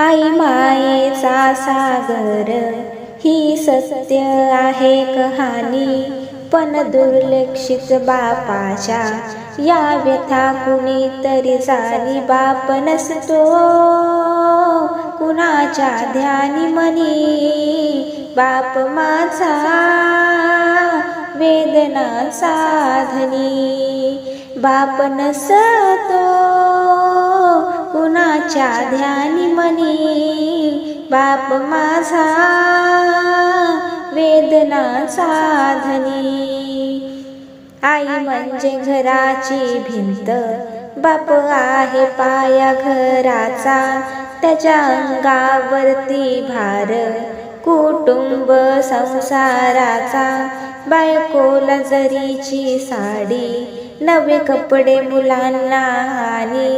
आई मायेचा सागर ही सत्य आहे कहाणी. पण दुर्लक्षित बापाच्या या व्यथा कुणीतरी जाणी बाप नसतो. कुणाच्या ध्यानी मनी बाप माझा वेदना साधनी बाप नसतो. माझ्या ध्यानी मनी बाप माझा वेदना साधनी. आई म्हणजे घराची भिंत बाप आहे पाया घराचा. त्याच्या अंगावरती भार कुटुंब संसाराचा. बायकोला जरीची साडी नवे कपडे मुलांना आणि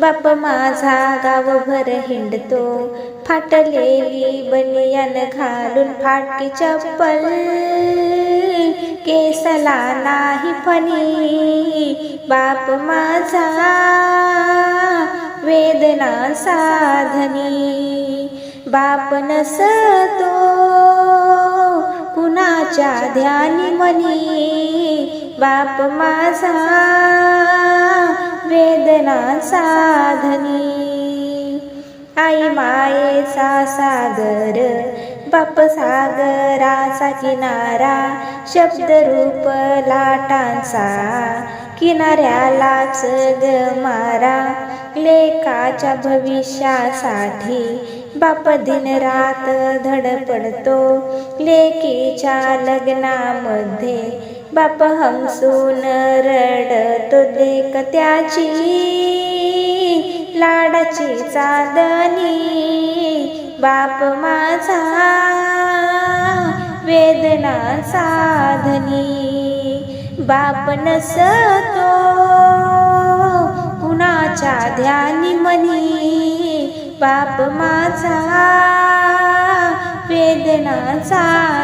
बाप माझा गावभर हिंडतो. फाटलेली बनियान घालून फाटकी चप्पल. केसला नाही फणी. बाप माझा वेदना साधनी. बाप नसतो कुणाच्या ध्यानी मनी. बाप माझा वेदना साधनी. आई मायेचा सागर बाप सागराचा किनारा शब्दरूप लाटांचा किनाऱ्यालाच ग मारा. लेकाच्या भविष्यासाठी बाप दिन रात धडपडतो. लेकीच्या लग्नामध्ये बाप हमसून रडतो देख त्याची लाडाची चांदणी बाप माझा. वेदना साधनी बाप नसतो कुणाच्या ध्यानी मनी. बाप माझा वेदना साधनी.